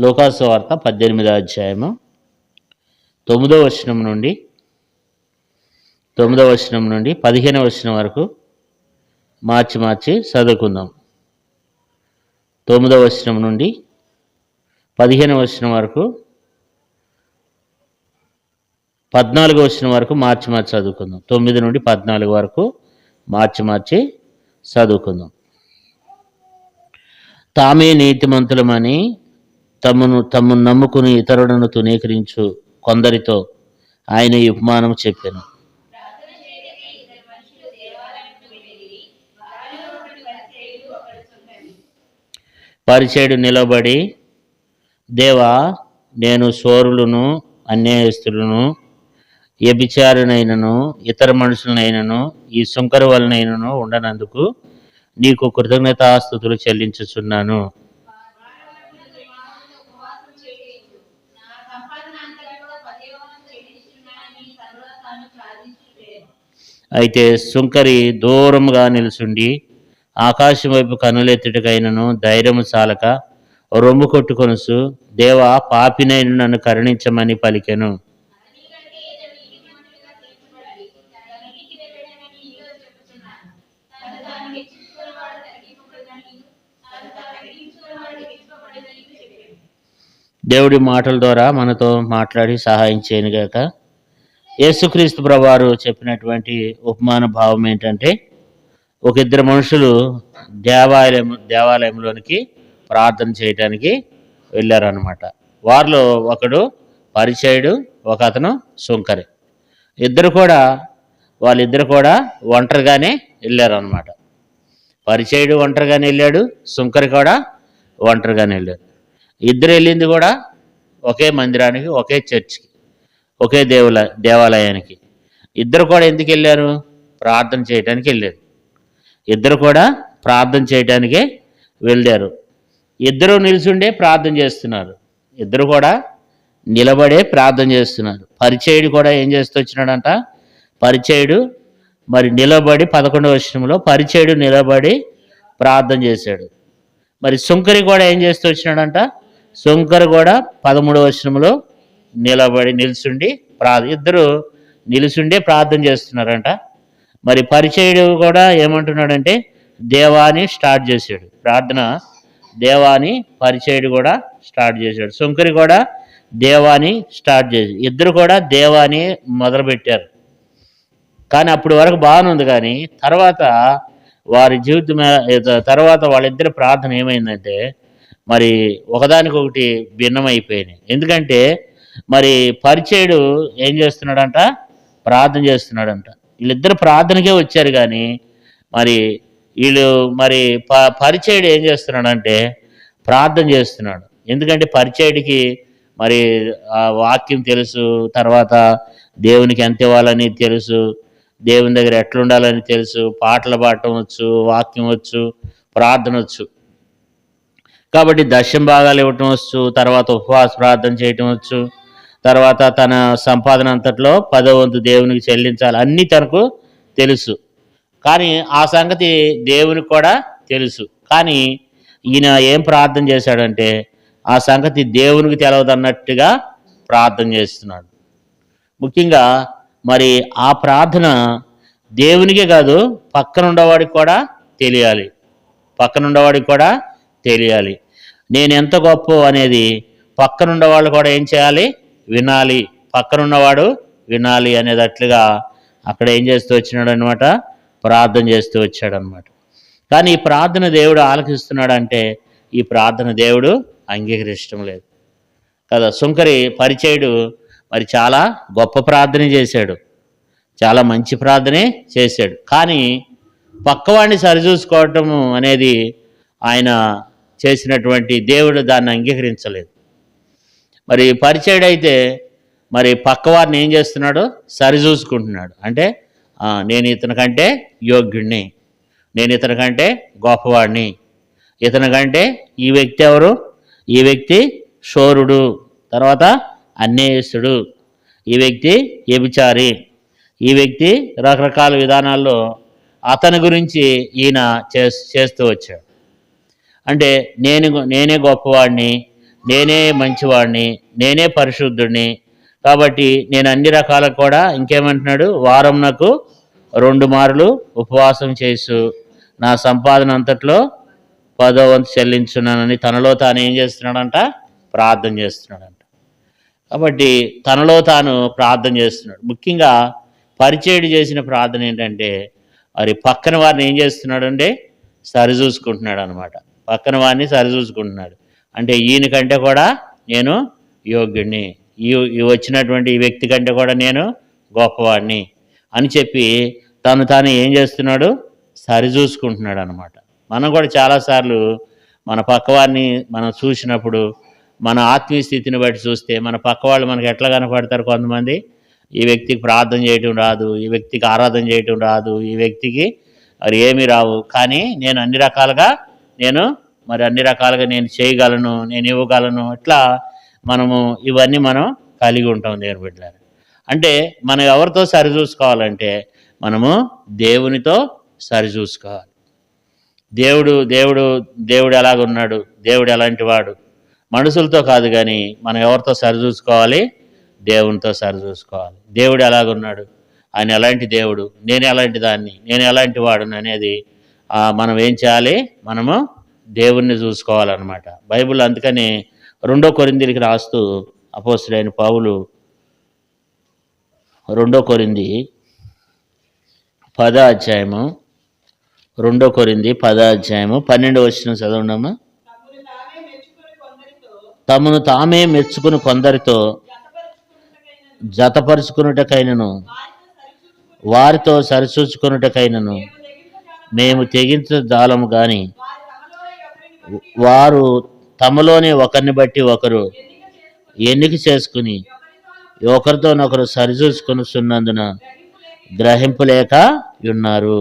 లోకాసువార్త పద్దెనిమిదో అధ్యాయము. తొమ్మిదో వచనం నుండి తొమ్మిదో వచనం నుండి పదిహేనవ వచనం వరకు మార్చి మార్చి చదువుకుందాం. తొమ్మిదో వచనం నుండి పదిహేనవ వచనం వరకు పద్నాలుగో వచనం వరకు మార్చి మార్చి చదువుకుందాం. తొమ్మిది నుండి పద్నాలుగు వరకు మార్చి మార్చి చదువుకుందాం. తామే నీతిమంతులమని తమను తమను నమ్ముకుని ఇతరులను తునీకరించు కొందరితో ఆయన ఈ ఉపమానం చెప్పాను. పరిచయుడు నిలబడి దేవా నేను సోరులను అన్యాయస్తులను వ్యభిచారునైనను ఇతర మనుషులనైనను ఈ సుంకర వలనైనను ఉండనందుకు నీకు కృతజ్ఞతాస్థుతులు చెల్లించుచున్నాను. అయితే సుంకరి దూరంగా నిలుచుండి ఆకాశం వైపు కనులెత్తుటకైనను ధైర్యము చాలక రొమ్ము కొట్టుకొనుసు దేవా పాపినైన నన్ను కరుణించమని పలికెను. దేవుడి మాటల ద్వారా మనతో మాట్లాడి సహాయం చేయనుగాక. యేసుక్రీస్తు ప్రభువారు చెప్పినటువంటి ఉపమాన భావం ఏంటంటే ఒక ఇద్దరు మనుషులు దేవాలయం దేవాలయంలోనికి ప్రార్థన చేయడానికి వెళ్ళారనమాట వారిలో ఒకడు పరిచయుడు ఒక అతను సుంకరి ఇద్దరు కూడా వాళ్ళిద్దరు కూడా ఒంటరిగానే వెళ్ళారనమాట పరిచయుడు ఒంటరిగానే వెళ్ళాడు సుంకరి కూడా ఒంటరిగానే వెళ్ళాడు. ఇద్దరు వెళ్ళింది కూడా ఒకే మందిరానికి ఒకే చర్చికి. ఒకే దేవుల దేవాలయానికి. ఇద్దరు కూడా ఎందుకు వెళ్ళారు? ప్రార్థన చేయడానికి వెళ్ళారు. ఇద్దరు కూడా ప్రార్థన చేయడానికే వెళ్ళారు. ఇద్దరు నిల్చుండే ప్రార్థన చేస్తున్నారు. ఇద్దరు కూడా నిలబడే ప్రార్థన చేస్తున్నారు. పరిచయుడు కూడా ఏం చేస్తూ వచ్చినాడంట? పరిచయుడు మరి నిలబడి పదకొండవ విషయంలో పరిచయుడు నిలబడి ప్రార్థన చేశాడు. మరి సుంకరి కూడా ఏం చేస్తూ వచ్చినాడంట? సుంకరి కూడా పదమూడవ వర్షంలో నిలబడి నిల్చుండి ప్రా ఇద్దరు నిలుచుండే ప్రార్థన చేస్తున్నారంట. మరి పరిచయుడు కూడా ఏమంటున్నాడంటే దేవాని స్టార్ట్ చేశాడు. ప్రార్థన దేవాని పరిచయుడు కూడా స్టార్ట్ చేశాడు. శంకరి కూడా దేవాని స్టార్ట్ చేసి ఇద్దరు కూడా దేవాని మొదలుపెట్టారు. కానీ అప్పుడు వరకు బాగానే ఉంది కానీ తర్వాత వారి జీవితం తర్వాత వాళ్ళిద్దరి ప్రార్థన ఏమైందంటే మరి ఒకదానికొకటి భిన్నమైపోయినాయి. ఎందుకంటే మరి పరిచయుడు ఏం చేస్తున్నాడంట? ప్రార్థన చేస్తున్నాడంట. వీళ్ళిద్దరు ప్రార్థనకే వచ్చారు కానీ మరి వీళ్ళు మరి ప పరిచయుడు ఏం చేస్తున్నాడంటే ప్రార్థన చేస్తున్నాడు. ఎందుకంటే పరిచయుడికి మరి ఆ వాక్యం తెలుసు తర్వాత దేవునికి ఎంత ఇవ్వాలని తెలుసు దేవుని దగ్గర ఎట్లుండాలని తెలుసు పాటలు పాడటం వచ్చు వాక్యం వచ్చు ప్రార్థన వచ్చు. కాబట్టి దశం భాగాలు ఇవ్వటం వచ్చు తర్వాత ఉపవాస ప్రార్థన చేయటం వచ్చు తర్వాత తన సంపాదన అంతట్లో పదవంతు దేవునికి చెల్లించాలి. అన్నీ తనకు తెలుసు. కానీ ఆ సంగతి దేవునికి కూడా తెలుసు. కానీ ఈయన ఏం ప్రార్థన చేశాడంటే ఆ సంగతి దేవునికి తెలవదన్నట్టుగా ప్రార్థన చేస్తున్నాడు. ముఖ్యంగా మరి ఆ ప్రార్థన దేవునికే కాదు పక్కన ఉండేవాడికి కూడా తెలియాలి. పక్కన ఉండేవాడికి కూడా తెలియాలి. నేను ఎంత గొప్ప అనేది పక్కనున్న వాళ్ళు కూడా ఏం చేయాలి? వినాలి పక్కనున్నవాడు వినాలి అనేటట్లుగా అక్కడ ఏం చేస్తూ వచ్చినాడు అనమాట ప్రార్థన చేస్తూ వచ్చాడు అనమాట కానీ ఈ ప్రార్థన దేవుడు ఆలకిస్తున్నాడంటే ఈ ప్రార్థన దేవుడు అంగీకరించడం లేదు. కదా సుంకరి పరిచయుడు మరి చాలా గొప్ప ప్రార్థన చేశాడు. చాలా మంచి ప్రార్థనే చేశాడు. కానీ పక్కవాడిని సరిచూసుకోవటం అనేది ఆయన చేసినటువంటి దేవుడు దాన్ని అంగీకరించలేదు. మరి పరిచయుడు అయితే మరి పక్కవారిని ఏం చేస్తున్నాడు? సరిచూసుకుంటున్నాడు అంటే నేను ఇతని కంటే యోగ్యుణ్ణి. నేను ఇతని కంటే గొప్పవాడిని. ఇతని కంటే ఈ వ్యక్తి ఎవరు? ఈ వ్యక్తి శోరుడు. తర్వాత అన్యాయస్తుడు ఈ వ్యక్తి వ్యభిచారి. ఈ వ్యక్తి రకరకాల విధానాల్లో అతని గురించి ఈయన చేస్తూ వచ్చాడు. అంటే నేను నేనే గొప్పవాడిని నేనే మంచివాడిని నేనే పరిశుద్ధుడిని. కాబట్టి నేను అన్ని రకాల కూడా ఇంకేమంటున్నాడు? వారం నాకు రెండు మార్లు ఉపవాసం చేసు. నా సంపాదన అంతట్లో పదో వంతు చెల్లించున్నానని తనలో తాను ఏం చేస్తున్నాడంట? ప్రార్థన చేస్తున్నాడంట. కాబట్టి తనలో తాను ప్రార్థన చేస్తున్నాడు. ముఖ్యంగా పరిచయం చేసిన ప్రార్థన ఏంటంటే మరి పక్కన వారిని ఏం చేస్తున్నాడు అంటే సరిచూసుకుంటున్నాడు అనమాట పక్కన వారిని సరిచూసుకుంటున్నాడు అంటే ఈయన కంటే కూడా నేను యోగ్యుడిని ఈ వచ్చినటువంటి ఈ వ్యక్తి కంటే కూడా నేను గొప్పవాడిని అని చెప్పి తను తాను ఏం చేస్తున్నాడు? సరిచూసుకుంటున్నాడు అనమాట మనం కూడా చాలాసార్లు మన పక్కవారిని మనం చూసినప్పుడు మన ఆత్మీయ స్థితిని బట్టి చూస్తే మన పక్క వాళ్ళు మనకి ఎట్లా కనపడతారు కొంతమంది? ఈ వ్యక్తికి ప్రార్థన చేయటం రాదు ఈ వ్యక్తికి ఆరాధన చేయటం రాదు ఈ వ్యక్తికి మరి ఏమీ రావు. కానీ నేను అన్ని రకాలుగా నేను మరి అన్ని రకాలుగా నేను చేయగలను నేను ఇవ్వగలను ఇట్లా మనము ఇవన్నీ మనం కలిగి ఉంటాం దేవుని బిడ్డలారు. అంటే మనం ఎవరితో సరిచూసుకోవాలంటే మనము దేవునితో సరిచూసుకోవాలి దేవుడు దేవుడు దేవుడు ఎలాగున్నాడు దేవుడు ఎలాంటి వాడు? మనుషులతో కాదు కానీ మనం ఎవరితో సరిచూసుకోవాలి దేవునితో సరిచూసుకోవాలి దేవుడు ఎలాగున్నాడు? ఆయన ఎలాంటి దేవుడు? నేను ఎలాంటి దాన్ని? నేను ఎలాంటి వాడుని అనేది మనం ఏం చేయాలి? మనము దేవుణ్ణి చూసుకోవాలన్నమాట. బైబిల్ అందుకని రెండో కొరిందికి రాస్తూ అపోస్తుడైన పావులు రెండో కొరింది పద అధ్యాయము రెండో కొరింది పద అధ్యాయము పన్నెండు వచ్చిన చదవండమ్మా. తమను తామే మెచ్చుకుని కొందరితో జతపరుచుకున్నటకైనను వారితో సరిచూచుకున్నటకైనను మేము తెగించ జాలము కానీ వారు తమలోనే ఒకరిని బట్టి ఒకరు ఎన్నిక చేసుకుని ఒకరితోనొకరు సరిచూసుకొనిస్తున్నందున గ్రహింపులేక ఉన్నారు.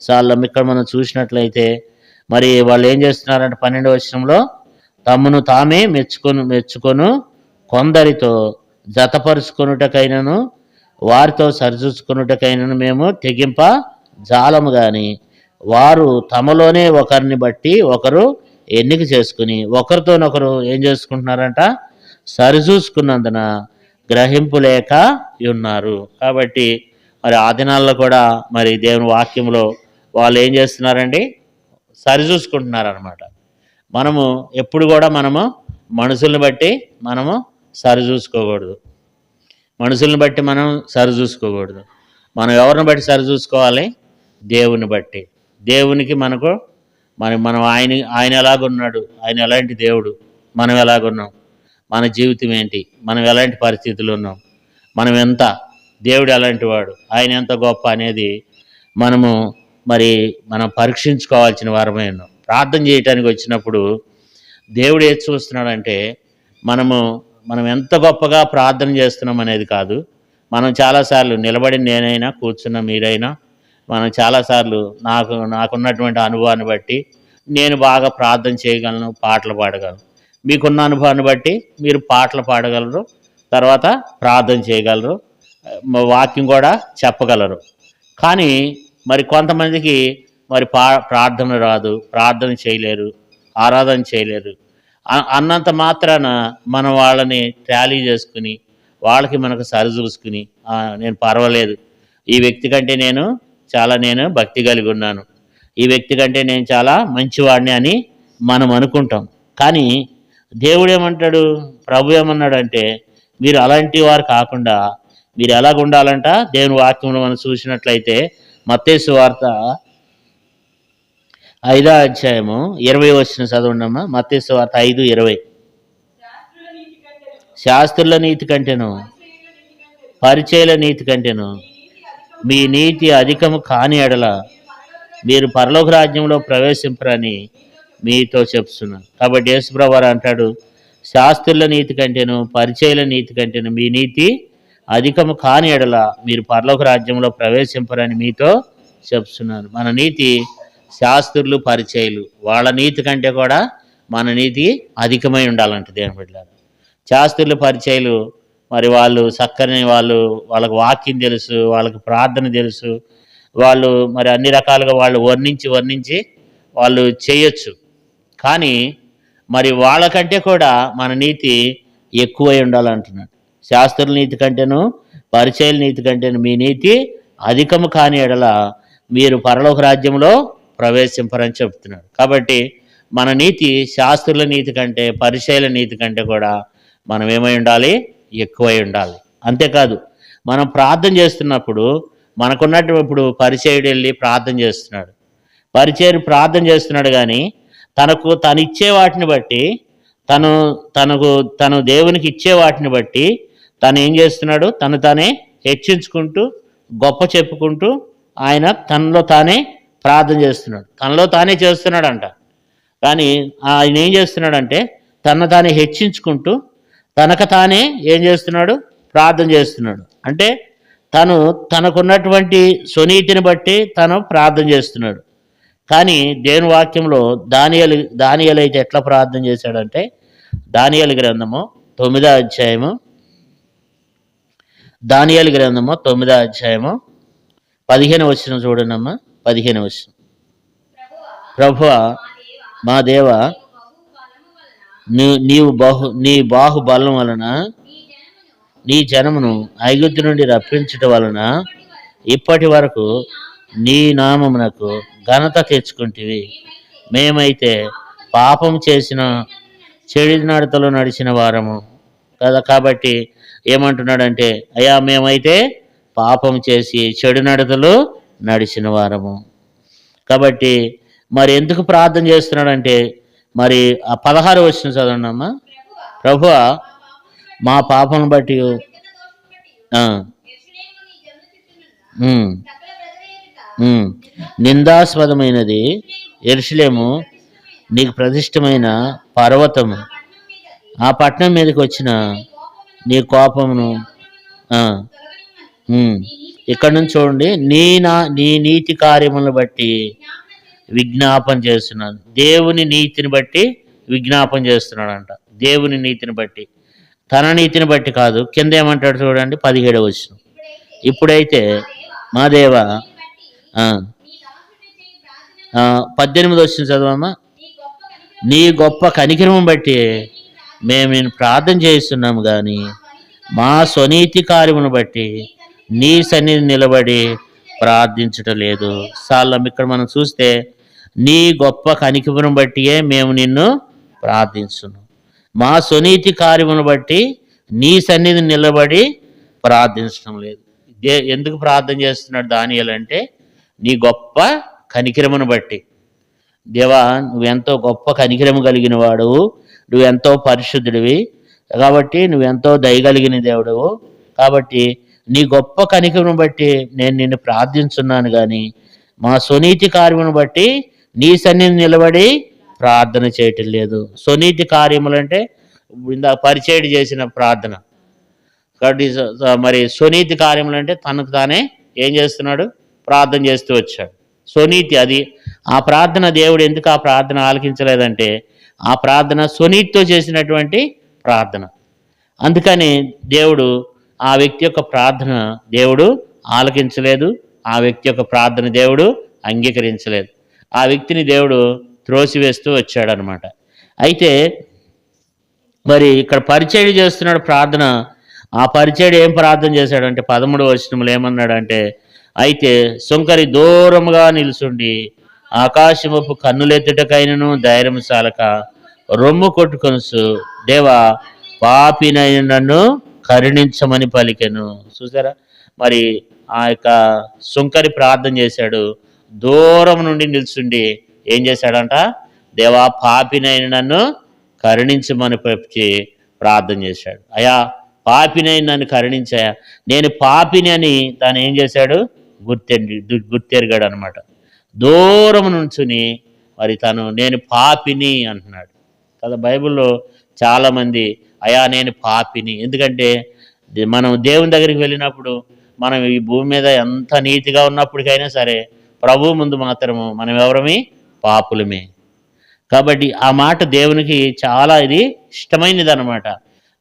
సార్లం ఇక్కడ మనం చూసినట్లయితే మరి వాళ్ళు ఏం చేస్తున్నారంటే పన్నెండు వర్షంలో తమను తామే మెచ్చుకొను మెచ్చుకొను కొందరితో జతపరుచుకొనుటకైనను వారితో సరిచూసుకొనుటకైనను మేము తెగింప జాలము కానీ వారు తమలోనే ఒకరిని బట్టి ఒకరు ఎన్నిక చేసుకుని ఒకరితోనొకరు ఏం చేసుకుంటున్నారంట? సరిచూసుకున్నందున గ్రహింపు లేక ఉన్నారు. కాబట్టి మరి ఆ దినాల్లో కూడా మరి దేవుని వాక్యంలో వాళ్ళు ఏం చేస్తున్నారండి? సరిచూసుకుంటున్నారు అనమాట మనము ఎప్పుడు కూడా మనము మనుషుల్ని బట్టి మనము సరిచూసుకోకూడదు మనుషుల్ని బట్టి మనం సరిచూసుకోకూడదు మనం ఎవరిని బట్టి సరిచూసుకోవాలి దేవుని బట్టి. దేవునికి మనకు మన మనం ఆయన ఆయన ఎలాగున్నాడు? ఆయన ఎలాంటి దేవుడు? మనం ఎలాగున్నాం? మన జీవితం ఏంటి? మనం ఎలాంటి పరిస్థితులు ఉన్నాం? మనం ఎంత? దేవుడు ఎలాంటి వాడు? ఆయన ఎంత గొప్ప అనేది మనము మరి మనం పరీక్షించుకోవాల్సిన వారమే ఉన్నాం. ప్రార్థన చేయటానికి వచ్చినప్పుడు దేవుడు ఏది చూస్తున్నాడంటే మనము మనం ఎంత గొప్పగా ప్రార్థన చేస్తున్నాం అనేది కాదు. మనం చాలాసార్లు నిలబడి నేనైనా కూర్చున్న మీరైనా మనం చాలాసార్లు నాకు నాకున్నటువంటి అనుభవాన్ని బట్టి నేను బాగా ప్రార్థన చేయగలను పాటలు పాడగలను. మీకున్న అనుభవాన్ని బట్టి మీరు పాటలు పాడగలరు తర్వాత ప్రార్థన చేయగలరు వాక్యం కూడా చెప్పగలరు. కానీ మరి కొంతమందికి మరి పా ప్రార్థన రాదు ప్రార్థన చేయలేరు ఆరాధన చేయలేరు. అన్నంత మాత్రాన మనం వాళ్ళని ట్యాలీ చేసుకుని వాళ్ళకి మనకు సరిచూసుకుని నేను పర్వాలేదు. ఈ వ్యక్తి కంటే నేను చాలా నేను భక్తి కలిగి ఉన్నాను. ఈ వ్యక్తి కంటే నేను చాలా మంచివాడిని అని మనం అనుకుంటాం. కానీ దేవుడు ఏమంటాడు? ప్రభు ఏమన్నాడంటే మీరు అలాంటి వారు కాకుండా మీరు ఎలాగ ఉండాలంట? దేవుని వాక్యంలో మనం చూసినట్లయితే మత్తేసు వార్త ఐదో అధ్యాయము ఇరవై వచ్చిన చదవండమ్మా. మత్తేసు వార్త ఐదు ఇరవై. శాస్త్రుల నీతి కంటేను. పరిచయల నీతి కంటేను. మీ నీతి అధికము కాని ఎడల మీరు పరలోక రాజ్యంలో ప్రవేశింపరని మీతో చెప్తున్నాను కాబట్టి యేసుప్రభారు అంటాడు శాస్త్రుల నీతి కంటేను పరిచయల నీతి కంటేను మీ నీతి అధికము కాని ఎడల మీరు పరలోక రాజ్యంలో ప్రవేశింపరని మీతో చెప్తున్నాను. మన నీతి శాస్త్రులు పరిచయలు వాళ్ళ నీతి కంటే కూడా మన నీతి అధికమై ఉండాలంట దేవుని బిడ్డలారా. శాస్త్రులు పరిచయలు మరి వాళ్ళు చక్కని వాళ్ళు వాళ్ళకి వాక్యం తెలుసు వాళ్ళకి ప్రార్థన తెలుసు. వాళ్ళు మరి అన్ని రకాలుగా వాళ్ళు వర్ణించి వర్ణించి వాళ్ళు చేయొచ్చు. కానీ మరి వాళ్ళకంటే కూడా మన నీతి ఎక్కువై ఉండాలంటున్నాడు. శాస్త్రుల నీతి కంటేను పరిచయల నీతి కంటేను మీ నీతి అధికము కాని ఎడల మీరు పరలోక రాజ్యంలో ప్రవేశింపరని చెప్తున్నాడు. కాబట్టి మన నీతి శాస్త్రుల నీతి కంటే పరిచయల నీతి కంటే కూడా మనం ఏమై ఉండాలి? ఎక్కువై ఉండాలి. అంతేకాదు మనం ప్రార్థన చేస్తున్నప్పుడు మనకున్నట్టు ఇప్పుడు పరిచయుడు వెళ్ళి ప్రార్థన చేస్తున్నాడు. పరిచయం ప్రార్థన చేస్తున్నాడు కానీ తనకు తను ఇచ్చే వాటిని బట్టి తను తనకు తను దేవునికి ఇచ్చే వాటిని బట్టి తను ఏం చేస్తున్నాడు? తను తానే హెచ్చించుకుంటూ గొప్ప చెప్పుకుంటూ ఆయన తనలో తానే ప్రార్థన చేస్తున్నాడు. తనలో తానే చేస్తున్నాడంట. కానీ ఆయన ఏం చేస్తున్నాడంటే తను తానే హెచ్చించుకుంటూ తనకు తానే ఏం చేస్తున్నాడు? ప్రార్థన చేస్తున్నాడు. అంటే తను తనకున్నటువంటి స్వనీతిని బట్టి తను ప్రార్థన చేస్తున్నాడు. కానీ దేవుని వాక్యంలో దానియలు దానియలు అయితే ఎట్లా ప్రార్థన చేశాడంటే దానియలు గ్రంథము తొమ్మిదో అధ్యాయము దానియలు గ్రంథము తొమ్మిదో అధ్యాయము పదిహేను వచ్చిన చూడండమ్మా పదిహేను వచ్చిన ప్రభువ మా దేవ నీవు బహు నీ బాహుబలం వలన నీ జనమును ఐగుప్తు నుండి రప్పించట వలన ఇప్పటి వరకు నీ నామమునకు ఘనత తెచ్చుకుంటివి. మేమైతే పాపం చేసిన చెడు నడతలో నడిచిన వారము. కదా కాబట్టి ఏమంటున్నాడంటే అయ్యా మేమైతే పాపం చేసి చెడు నడతలు నడిచిన వారము. కాబట్టి మరి ఎందుకు ప్రార్థన చేస్తున్నాడంటే మరి ఆ పదహారు వచ్చిన చదవండి అమ్మా ప్రభు మా పాపం బట్టి. నిందాస్పదమైనది ఎరుషులేము నీకు ప్రతిష్టమైన పర్వతము. ఆ పట్టణం మీదకి. వచ్చిన నీ కోపమును. ఇక్కడ నుంచి చూడండి నీ నా నీ నీతి కార్యములను బట్టి విజ్ఞాపన చేస్తున్నాను దేవుని నీతిని బట్టి విజ్ఞాపన చేస్తున్నాడంట. దేవుని నీతిని బట్టి. తన నీతిని బట్టి కాదు. కింద ఏమంటాడు చూడండి పదిహేడు వచ్చిన ఇప్పుడైతే మా దేవ పద్దెనిమిది వచ్చిన చదవమ్మా. నీ గొప్ప కనికరం బట్టి మేము నేను ప్రార్థన చేస్తున్నాము కానీ మా స్వనీతి కార్యమును బట్టి నీ సన్నిధి నిలబడి ప్రార్థించటం లేదు. సార్లం ఇక్కడ మనం చూస్తే నీ గొప్ప కనికిపును బట్టియే మేము నిన్ను ప్రార్థించును. మా స్వనీతి కార్యమును బట్టి నీ సన్నిధి నిలబడి ప్రార్థించడం లేదు. దే- ఎందుకు ప్రార్థన చేస్తున్నాడు దానియలు అంటే నీ గొప్ప కనికిరమును బట్టి. దేవా నువ్వెంతో గొప్ప కనికిరము కలిగిన వాడు నువ్వెంతో పరిశుద్ధుడివి కాబట్టి నువ్వెంతో దయగలిగిన దేవుడు కాబట్టి నీ గొప్ప కనికరమును బట్టి నేను నిన్ను ప్రార్థించున్నాను కానీ మా స్వనీతి కార్యమును బట్టి నీ సన్నిధి నిలబడి ప్రార్థన చేయటం లేదు. స్వనీతి కార్యములు అంటే ఇందాక పరిచయం చేసిన ప్రార్థన. కాబట్టి మరి స్వనీతి కార్యములు అంటే తనకు తానే ఏం చేస్తున్నాడు? ప్రార్థన చేస్తూ వచ్చాడు. స్వనీతి అది ఆ ప్రార్థన దేవుడు ఎందుకు ఆ ప్రార్థన ఆలకించలేదంటే ఆ ప్రార్థన స్వనీతితో చేసినటువంటి ప్రార్థన. అందుకని దేవుడు ఆ వ్యక్తి యొక్క ప్రార్థన దేవుడు ఆలకించలేదు ఆ వ్యక్తి యొక్క ప్రార్థన దేవుడు అంగీకరించలేదు. ఆ వ్యక్తిని దేవుడు త్రోసివేస్తూ వచ్చాడనమాట. అయితే మరి ఇక్కడ పరిచయం చేస్తున్నాడు ప్రార్థన. ఆ పరిచయం ఏం ప్రార్థన చేశాడంటే పదమూడు వచనములు ఏమన్నాడంటే అయితే సుంకరి దూరముగా నిలుచుండి ఆకాశముపు కన్నులెత్తుటకైనను ధైర్యం సాలక రొమ్ము కొట్టుకొనుసు దేవా పాపినైన నన్ను కరుణించమని పలికెను. చూసారా? మరి ఆ యొక్క సుంకరి ప్రార్థన చేశాడు. దూరం నుండి నిల్చుండి ఏం చేశాడంట? దేవా పాపినైన నన్ను కరుణించమని చెప్పి ప్రార్థన చేశాడు. అయా పాపినైన నన్ను కరుణించాయా నేను పాపిని అని తాను ఏం చేశాడు? గుర్తెండి గుర్తెరిగాడు అనమాట దూరం నుంచుని మరి తను నేను పాపిని అంటున్నాడు. కదా బైబిల్లో చాలామంది అయా నేను పాపిని. ఎందుకంటే మనం దేవుని దగ్గరికి వెళ్ళినప్పుడు మనం ఈ భూమి మీద ఎంత నీతిగా ఉన్నప్పటికైనా సరే ప్రభు ముందు మాత్రము మనం ఎవరమే పాపులమే. కాబట్టి ఆ మాట దేవునికి చాలా ఇది ఇష్టమైనది అనమాట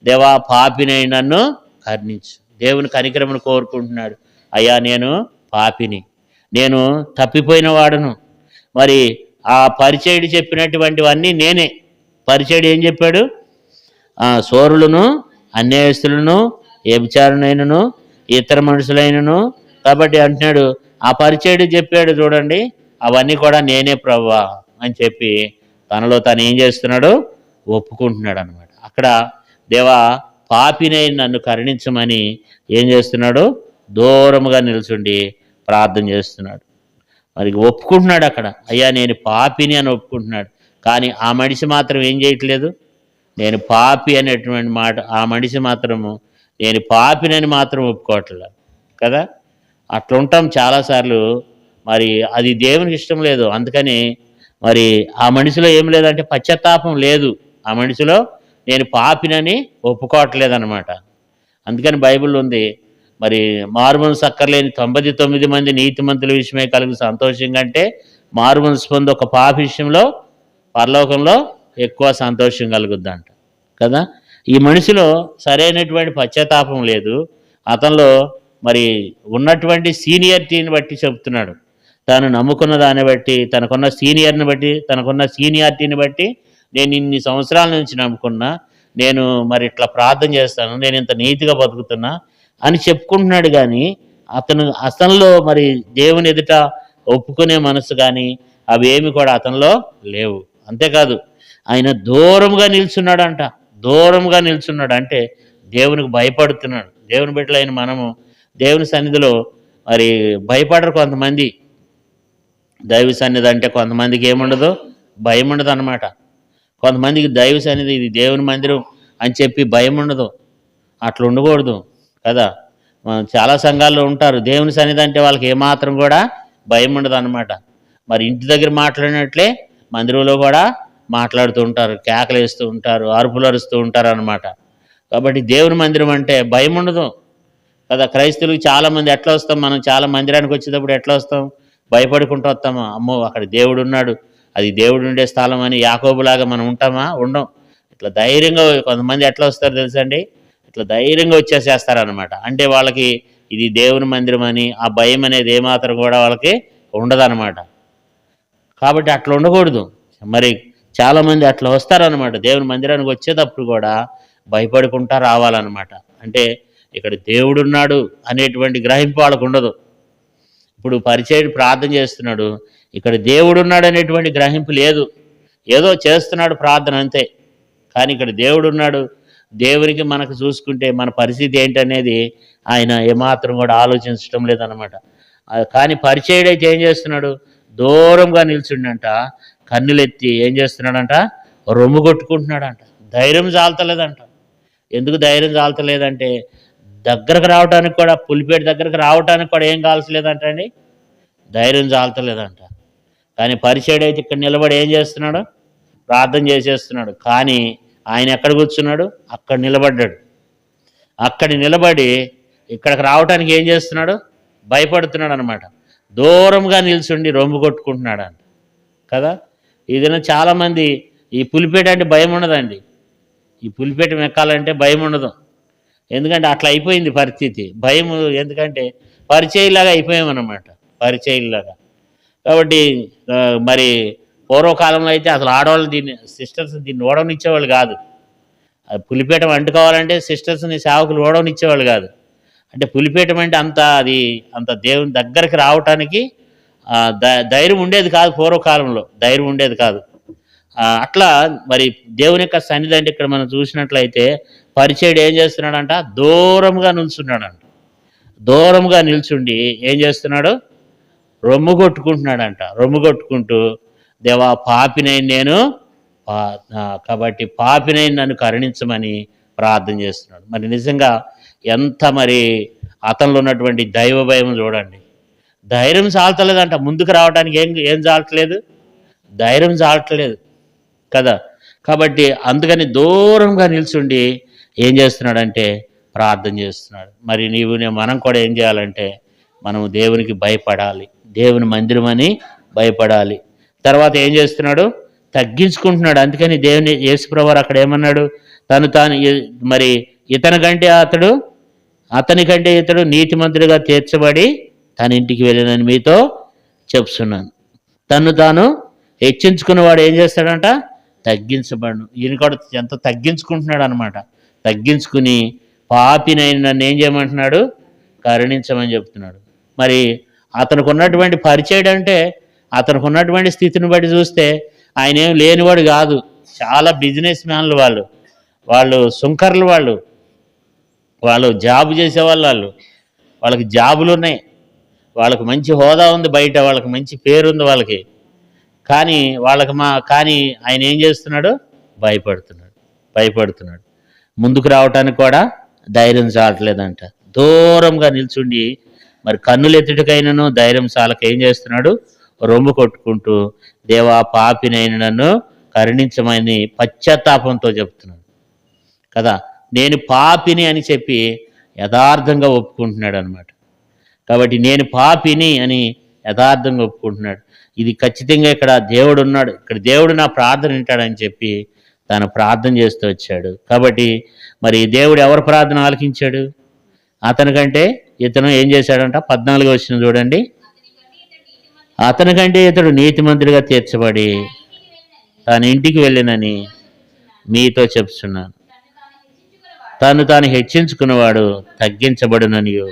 దేవా పాపినై నన్ను కర్ణించు. దేవుని కనికరమును కోరుకుంటున్నాడు. అయ్యా నేను పాపిని. నేను తప్పిపోయిన వాడను. మరి ఆ పరిచయుడు చెప్పినటువంటివన్నీ నేనే. పరిచయుడు ఏం చెప్పాడు? సోరులను అన్యాయస్తులను వ్యభిచారునైనను ఇతర మనుషులైనను. కాబట్టి అంటున్నాడు ఆ పరిచయుడు చెప్పాడు చూడండి అవన్నీ కూడా నేనే ప్రవ్వా అని చెప్పి తనలో తను ఏం చేస్తున్నాడు? ఒప్పుకుంటున్నాడు అనమాట అక్కడ దేవా పాపినై నన్ను కరుణించమని ఏం చేస్తున్నాడు? దూరముగా నిల్చుండి ప్రార్థన చేస్తున్నాడు. మరి ఒప్పుకుంటున్నాడు అక్కడ. అయ్యా నేను పాపిని అని ఒప్పుకుంటున్నాడు. కానీ ఆ మనిషి మాత్రం ఏం చేయట్లేదు? నేను పాపి అనేటువంటి మాట ఆ మనిషి మాత్రము నేను పాపినని మాత్రం ఒప్పుకోవట్లేదు. కదా? అట్లా ఉంటాం చాలాసార్లు. మరి అది దేవునికి ఇష్టం లేదు. అందుకని మరి ఆ మనిషిలో ఏం లేదంటే పశ్చాత్తాపం లేదు. ఆ మనిషిలో నేను పాపినని ఒప్పుకోవట్లేదు అనమాట అందుకని బైబిల్ ఉంది మరి మారుమనసు అక్కర్లేని తొంభై తొమ్మిది మంది నీతిమంతుల విషయమే కలిగి సంతోషంగా అంటే మారుమనసు పొంది ఒక పాప విషయంలో పరలోకంలో ఎక్కువ సంతోషం కలుగుద్దంట. కదా? ఈ మనిషిలో సరైనటువంటి పశ్చాత్తాపం లేదు. అతనిలో మరి ఉన్నటువంటి సీనియరిటీని బట్టి చెప్తున్నాడు. తాను నమ్ముకున్న దాన్ని బట్టి తనకున్న సీనియర్ని బట్టి తనకున్న సీనియారిటీని బట్టి నేను ఇన్ని సంవత్సరాల నుంచి నమ్ముకున్నా నేను మరి ఇట్లా ప్రార్థన చేస్తాను నేను ఇంత నీతిగా బతుకుతున్నా అని చెప్పుకుంటున్నాడు కానీ అతను అతనిలో మరి దేవుని ఎదుట ఒప్పుకునే మనసు కానీ అవి ఏమి కూడా అతనిలో లేవు. అంతేకాదు ఆయన దూరంగా నిల్చున్నాడంట. దూరంగా నిల్చున్నాడు అంటే దేవునికి భయపడుతున్నాడు. దేవుని బిడ్డలైన మనము దేవుని సన్నిధిలో మరి భయపడరు కొంతమంది. దైవ సన్నిధి అంటే కొంతమందికి ఏముండదు? భయం ఉండదు అనమాట కొంతమందికి దైవ సన్నిధి ఇది దేవుని మందిరం అని చెప్పి భయం ఉండదు అట్లా ఉండకూడదు కదా? మనం చాలా సంఘాల్లో ఉంటారు. దేవుని సన్నిధి అంటే వాళ్ళకి ఏమాత్రం కూడా భయం ఉండదు అనమాట మరి ఇంటి దగ్గర మాట్లాడినట్లే మందిరంలో కూడా మాట్లాడుతూ ఉంటారు. కేకలు వేస్తూ ఉంటారు. అరుపులు అరుస్తూ ఉంటారు అనమాట కాబట్టి దేవుని మందిరం అంటే భయం ఉండదు కదా క్రైస్తవులు చాలామంది ఎట్లా వస్తాం? మనం చాలా మందిరానికి వచ్చేటప్పుడు ఎట్లా వస్తాం? భయపడుకుంటూ వస్తామా? అమ్మో అక్కడ దేవుడు ఉన్నాడు. అది దేవుడు ఉండే స్థలం అని యాకోబులాగా మనం ఉంటామా? ఉండం. ఇట్లా ధైర్యంగా కొంతమంది ఎట్లా వస్తారు తెలుసండి ఇట్లా ధైర్యంగా వచ్చేసేస్తారనమాట అంటే వాళ్ళకి ఇది దేవుని మందిరం అని ఆ భయం అనేది ఏమాత్రం కూడా వాళ్ళకి ఉండదన్నమాట. కాబట్టి అట్లా ఉండకూడదు. మరి చాలామంది అట్లా వస్తారనమాట దేవుని మందిరానికి వచ్చేటప్పుడు కూడా భయపడుకుంటా రావాలన్నమాట. అంటే ఇక్కడ దేవుడున్నాడు అనేటువంటి గ్రహింపు వాళ్ళకు ఉండదు. ఇప్పుడు పరిచయుడు ప్రార్థన చేస్తున్నాడు ఇక్కడ దేవుడున్నాడు అనేటువంటి గ్రహింపు లేదు. ఏదో చేస్తున్నాడు ప్రార్థన అంతే. కానీ ఇక్కడ దేవుడున్నాడు దేవునికి మనకు చూసుకుంటే మన పరిస్థితి ఏంటనేది ఆయన ఏమాత్రం కూడా ఆలోచించడం లేదనమాట కానీ పరిచయుడైతే ఏం చేస్తున్నాడు? దూరంగా నిల్చుండంట కన్నులెత్తి ఏం చేస్తున్నాడంట? రొమ్ము కొట్టుకుంటున్నాడంట. ధైర్యం చాలతలేదంట ఎందుకు ధైర్యం చాలతలేదంటే దగ్గరకు రావడానికి కూడా పులిపేట దగ్గరకు రావడానికి కూడా ఏం కావాల్సలేదంట అండి? ధైర్యం చాలతలేదంట కానీ పరిచయుడు అయితే ఇక్కడ నిలబడి ఏం చేస్తున్నాడు? ప్రార్థన చేసేస్తున్నాడు. కానీ ఆయన ఎక్కడ కూర్చున్నాడు? అక్కడ నిలబడ్డాడు. అక్కడ నిలబడి ఇక్కడికి రావడానికి ఏం చేస్తున్నాడు? భయపడుతున్నాడు అనమాట దూరంగా నిల్చుండి రొమ్ము కొట్టుకుంటున్నాడు అంట కదా ఇదిన చాలామంది ఈ పులిపేట అంటే భయం ఉండదండి. ఈ పులిపేట ఎక్కాలంటే భయం ఉండదు. ఎందుకంటే అట్లా అయిపోయింది పరిస్థితి. భయం ఎందుకంటే పరిచయలాగా అయిపోయామన్నమాట. పరిచయలాగా. కాబట్టి మరి పూర్వకాలంలో అయితే అసలు ఆడవాళ్ళు దీన్ని సిస్టర్స్ దీన్ని ఓడవనిచ్చేవాళ్ళు కాదు. అది పులిపేటం అంటుకోవాలంటే సిస్టర్స్ని సేవకులు ఓడవనిచ్చేవాళ్ళు కాదు. అంటే పులిపేటం అంటే అంత అది అంత దేవుని దగ్గరికి రావటానికి ధైర్యం ఉండేది కాదు పూర్వకాలంలో. ధైర్యం ఉండేది కాదు. అట్లా మరి దేవుని యొక్క సన్నిధి అంటే ఇక్కడ మనం చూసినట్లయితే పరిచయుడు ఏం చేస్తున్నాడంట? దూరంగా నిల్చున్నాడంట. దూరంగా నిల్చుండి ఏం చేస్తున్నాడు? రొమ్ము కొట్టుకుంటున్నాడంట. రొమ్ము కొట్టుకుంటూ దేవా పాపినై నేను పా- కాబట్టి పాపినై నన్ను కరుణించమని ప్రార్థన చేస్తున్నాడు. మరి నిజంగా ఎంత మరి అతనిలో ఉన్నటువంటి దైవ భయం చూడండి. ధైర్యం చాలతలేదంట ముందుకు రావడానికి ఏం ఏం చాలట్లేదు? ధైర్యం చాలట్లేదు. కదా? కాబట్టి అందుకని దూరంగా నిల్చుండి ఏం చేస్తున్నాడంటే ప్రార్థన చేస్తున్నాడు. మరి నీవు మనం కూడా ఏం చేయాలంటే మనం దేవునికి భయపడాలి. దేవుని మందిరం అని భయపడాలి. తర్వాత ఏం చేస్తున్నాడు? తగ్గించుకుంటున్నాడు. అందుకని దేవుని యేసుప్రవారు అక్కడ ఏమన్నాడు? తను తాను మరి ఇతని కంటే అతడు అతని కంటే ఇతడు నీతిమంతుడిగా తీర్చబడి తన ఇంటికి వెళ్ళినని మీతో చెప్తున్నాను. తను తాను హెచ్చించుకున్నవాడు ఏం చేస్తాడంట? తగ్గించబడను. ఈయన కూడా ఎంత తగ్గించుకుంటున్నాడు అనమాట తగ్గించుకుని పాపినైన నన్ను ఏం చేయమంటున్నాడు? కరుణించమని చెప్తున్నాడు. మరి అతనికి ఉన్నటువంటి పరిచయం అంటే అతనికి ఉన్నటువంటి స్థితిని బట్టి చూస్తే ఆయన ఏం లేనివాడు కాదు. చాలా బిజినెస్ మ్యాన్లు వాళ్ళు. వాళ్ళు సుంకర్లు వాళ్ళు. వాళ్ళు జాబ్ చేసేవాళ్ళు వాళ్ళు. వాళ్ళకి జాబులు ఉన్నాయి. వాళ్ళకి మంచి హోదా ఉంది బయట. వాళ్ళకి మంచి పేరు ఉంది వాళ్ళకి. కానీ వాళ్ళకి మా కానీ ఆయన ఏం చేస్తున్నాడు? భయపడుతున్నాడు. భయపడుతున్నాడు. ముందుకు రావటానికి కూడా ధైర్యం చాలట్లేదంట. దూరంగా నిల్చుండి మరి కన్నులు ఎత్తుటికైనను ధైర్యం చాలక ఏం చేస్తున్నాడు? రొమ్ము కొట్టుకుంటూ దేవా పాపినైన నన్ను కరుణించమని పశ్చాత్తాపంతో చెప్తున్నాడు. కదా నేను పాపిని అని చెప్పి యథార్థంగా ఒప్పుకుంటున్నాడు అనమాట కాబట్టి నేను పాపిని అని యథార్థంగా ఒప్పుకుంటున్నాడు. ఇది ఖచ్చితంగా ఇక్కడ దేవుడు ఉన్నాడు. ఇక్కడ దేవుడు నా ప్రార్థన వింటాడని చెప్పి తాను ప్రార్థన చేస్తూ వచ్చాడు. కాబట్టి మరి దేవుడు ఎవరు ప్రార్థన ఆలకించాడు? అతనికంటే ఇతను ఏం చేశాడంట? పద్నాలుగు వచ్చిన చూడండి. అతనికంటే ఇతడు నీతిమంతుడిగా తీర్చబడి తన ఇంటికి వెళ్ళినని మీతో చెప్తున్నాను. తను తాను హెచ్చించుకున్నవాడు తగ్గించబడుననియు.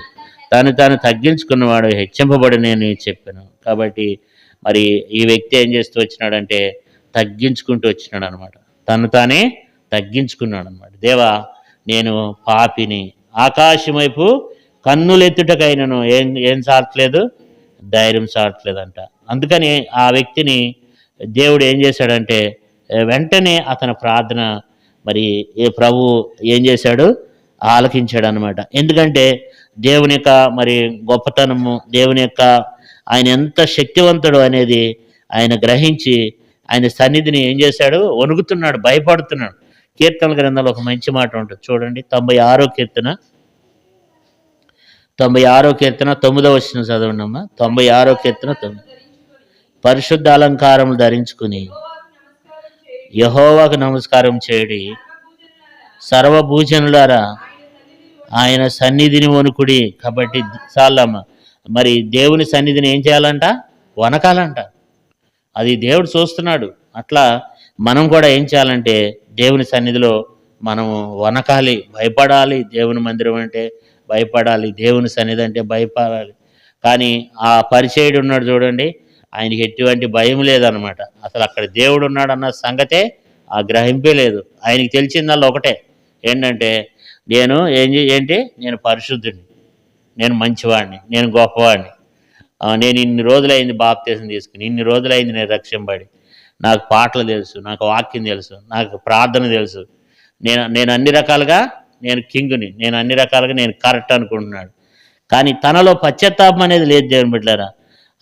తను తాను తగ్గించుకున్నవాడు హెచ్చింపబడునని చెప్పాను. కాబట్టి మరి ఈ వ్యక్తి ఏం చేస్తూ వచ్చినాడంటే తగ్గించుకుంటూ వచ్చినాడు అనమాట తను తానే తగ్గించుకున్నాడు అనమాట దేవా నేను పాపిని. ఆకాశం వైపు కన్నులెత్తుటకైనను ఏం ఏం చాలట్లేదు ధైర్యం చాలట్లేదంట అందుకని ఆ వ్యక్తిని దేవుడు ఏం చేశాడంటే వెంటనే అతని ప్రార్థన మరి ఏ ప్రభు ఏం చేశాడు? ఆలకించాడు అనమాట ఎందుకంటే దేవుని యొక్క మరి గొప్పతనము దేవుని యొక్క ఆయన ఎంత శక్తివంతుడు అనేది ఆయన గ్రహించి ఆయన సన్నిధిని ఏం చేశాడు? వణుకుతున్నాడు భయపడుతున్నాడు. కీర్తనల గ్రంథంలో ఒక మంచి మాట ఉంటుంది. చూడండి తొంభై ఆరో కీర్తన. తొంభై ఆరో కీర్తన తొమ్మిదో వచ్చిన చదవండి అమ్మా తొంభై ఆరో కీర్తన తొమ్మిది. పరిశుద్ధ అలంకారములు ధరించుకుని యహోవాకు నమస్కారం చేయడి. సర్వభూజనులారా ఆయన సన్నిధిని వణుకుడి. కాబట్టి చాలమ్మ మరి దేవుని సన్నిధిని ఏం చేయాలంట? వనకాలంట అది దేవుడు చూస్తున్నాడు. అట్లా మనం కూడా ఏం చేయాలంటే దేవుని సన్నిధిలో మనము వనకాలి భయపడాలి దేవుని మందిరం అంటే భయపడాలి దేవుని సన్నిధి అంటే భయపడాలి. కానీ ఆ పరిచయుడు ఉన్నాడు చూడండి ఆయనకి ఎటువంటి భయం లేదనమాట. అసలు అక్కడ దేవుడు ఉన్నాడు అన్న సంగతే ఆ గ్రహింపే లేదు. ఆయనకి తెలిసిందల్లా ఒకటే. ఏంటంటే నేను ఏం ఏంటి? నేను పరిశుద్ధుడిని. నేను మంచివాడిని నేను గొప్పవాడిని. నేను ఇన్ని రోజులైంది బాప్తీసం తీసుకుని ఇన్ని రోజులైంది నేను రక్షింపడి నాకు పాటలు తెలుసు నాకు వాక్యం తెలుసు నాకు ప్రార్థన తెలుసు. నేను నేను అన్ని రకాలుగా నేను కింగ్ని నేను అన్ని రకాలుగా నేను కరెక్ట్ అనుకుంటున్నాడు. కానీ తనలో పశ్చాత్తాపం అనేది లేదు దేవుని బిడ్డారా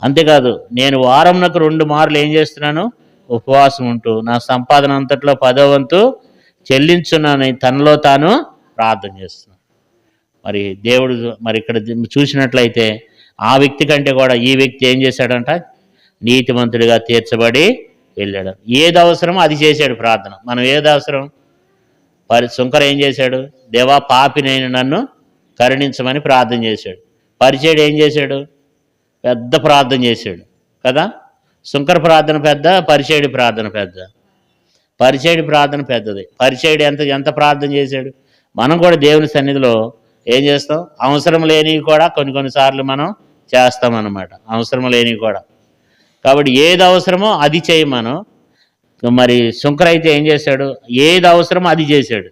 అంతేకాదు నేను వారంనకు రెండు మార్లు ఏం చేస్తున్నాను? ఉపవాసం ఉంటూ నా సంపాదన అంతట్లో పదో వంతు చెల్లించున్నాను తనలో తాను ప్రార్థన చేస్తున్నాను. మరి దేవుడు మరి ఇక్కడ చూసినట్లయితే ఆ వ్యక్తి కంటే కూడా ఈ వ్యక్తి ఏం చేశాడంట? నీతిమంతుడిగా తీర్చబడి వెళ్ళాడు. ఏది అవసరమో అది చేశాడు ప్రార్థన. మనం ఏది అవసరం? పరి శుంకర ఏం చేశాడు? దేవా పాపినైన నన్ను కరుణించమని ప్రార్థన చేశాడు. పరిచయుడు ఏం చేశాడు? పెద్ద ప్రార్థన చేశాడు. కదా? శుంకర ప్రార్థన పెద్ద పరిచయుడి ప్రార్థన పెద్ద. పరిచయుడి ప్రార్థన పెద్దది. పరిచయుడు ఎంత ఎంత ప్రార్థన చేశాడు? మనం కూడా దేవుని సన్నిధిలో ఏం చేస్తాం? అవసరం లేనివి కూడా కొన్ని కొన్నిసార్లు మనం చేస్తాం అన్నమాట. అవసరం లేనివి కూడా. కాబట్టి ఏది అవసరమో అది చేయి మనం. మరి శుంకర అయితే ఏం చేశాడు? ఏది అవసరమో అది చేశాడు.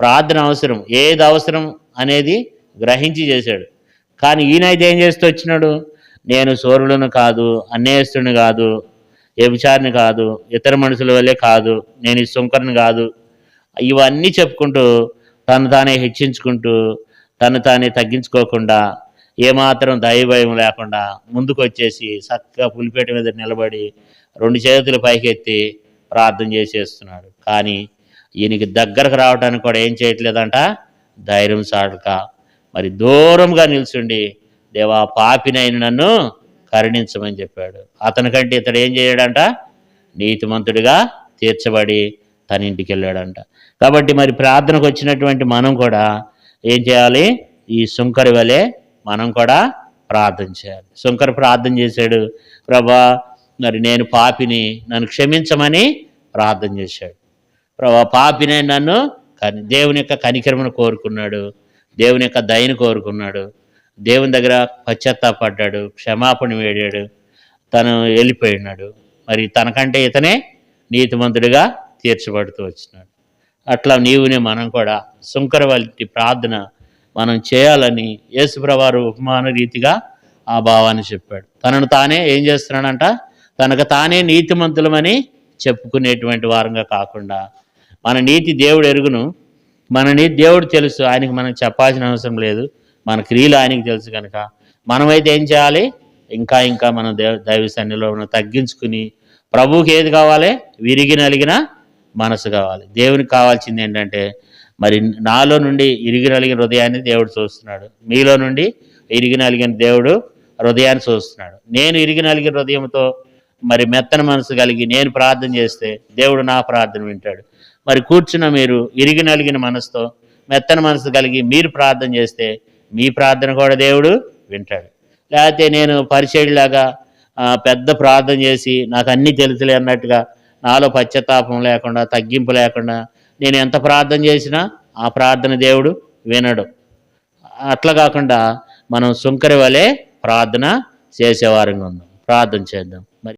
ప్రార్థన అవసరం. ఏది అవసరం అనేది గ్రహించి చేశాడు. కానీ ఈయనైతే ఏం చేస్తూ వచ్చినాడు? నేను సూర్యులను కాదు అన్యాయస్తుడిని కాదు వ్యభిచారిని కాదు ఇతర మనుషుల వల్లే కాదు నేను ఈ శుంకరుని కాదు. ఇవన్నీ చెప్పుకుంటూ తను తానే హెచ్చించుకుంటూ తను తానే తగ్గించుకోకుండా ఏమాత్రం దైవభయం లేకుండా ముందుకు వచ్చేసి చక్కగా పులిపేట మీద నిలబడి రెండు చేతులు పైకెత్తి ప్రార్థన చేసేస్తున్నాడు. కానీ ఈయనకి దగ్గరకు రావడానికి కూడా ఏం చేయట్లేదంట? ధైర్యం సాడక మరి దూరంగా నిల్చుండి దేవా పాపినైన నన్ను కరుణించమని చెప్పాడు. అతనికంటే ఇతడు ఏం చేయడంట? నీతిమంతుడిగా తీర్చబడి తన ఇంటికి వెళ్ళాడంట. కాబట్టి మరి ప్రార్థనకు వచ్చినటువంటి మనం కూడా ఏం చేయాలి? ఈ శుంకరి వలె మనం కూడా ప్రార్థన చేయాలి. శుంకర్ ప్రార్థన చేశాడు ప్రభా మరి నేను పాపిని నన్ను క్షమించమని ప్రార్థన చేశాడు. ప్రభా పాపినే నన్ను దేవుని యొక్క కనికరమను కోరుకున్నాడు దేవుని యొక్క దయను కోరుకున్నాడు. దేవుని దగ్గర పశ్చాత్తాపడ్డాడు క్షమాపణ వేడాడు తను వెళ్ళిపోయినాడు. మరి తనకంటే ఇతనే నీతిమంతుడిగా తీర్చబడుతూ వచ్చినాడు. అట్లా నీవునే మనం కూడా శుంకర వంటి ప్రార్థన మనం చేయాలని యేసుప్రవారు ఉపమాన రీతిగా ఆ భావాన్ని చెప్పాడు. తనను తానే ఏం చేస్తున్నాడంట? తనకు తానే నీతిమంతులమని చెప్పుకునేటువంటి వారంగా కాకుండా మన నీతి దేవుడు ఎరుగును. మన నీతి దేవుడు తెలుసు ఆయనకి మనం చెప్పాల్సిన అవసరం లేదు. మన క్రియలు ఆయనకి తెలుసు కనుక మనమైతే ఏం చేయాలి? ఇంకా ఇంకా మన దేవ దైవ సన్నిలో మనం తగ్గించుకుని ప్రభువుకి ఏది కావాలి? విరిగి నలిగిన మనసు కావాలి. దేవునికి కావాల్సింది ఏంటంటే మరి నాలో నుండి ఇరిగినలిగిన హృదయాన్ని దేవుడు చూస్తున్నాడు. మీలో నుండి ఇరిగినలిగిన దేవుడు హృదయాన్ని చూస్తున్నాడు. నేను ఇరిగి నలిగిన హృదయంతో మరి మెత్తన మనసు కలిగి నేను ప్రార్థన చేస్తే దేవుడు నా ప్రార్థన వింటాడు. మరి కూర్చున్న మీరు ఇరిగి నలిగిన మనసుతో మెత్తన మనసు కలిగి మీరు ప్రార్థన చేస్తే మీ ప్రార్థన కూడా దేవుడు వింటాడు. లేకపోతే నేను పరిచయలాగా పెద్ద ప్రార్థన చేసి నాకు అన్నీ తెలుసులే అన్నట్టుగా నాలో పశ్చాత్తాపం లేకుండా తగ్గింపు లేకుండా నేను ఎంత ప్రార్థన చేసినా ఆ ప్రార్థన దేవుడు వినడు. అట్లా కాకుండా మనం సుంకరి వలె ప్రార్థన చేసేవారంగా ఉందాం. ప్రార్థన చేద్దాం. మరి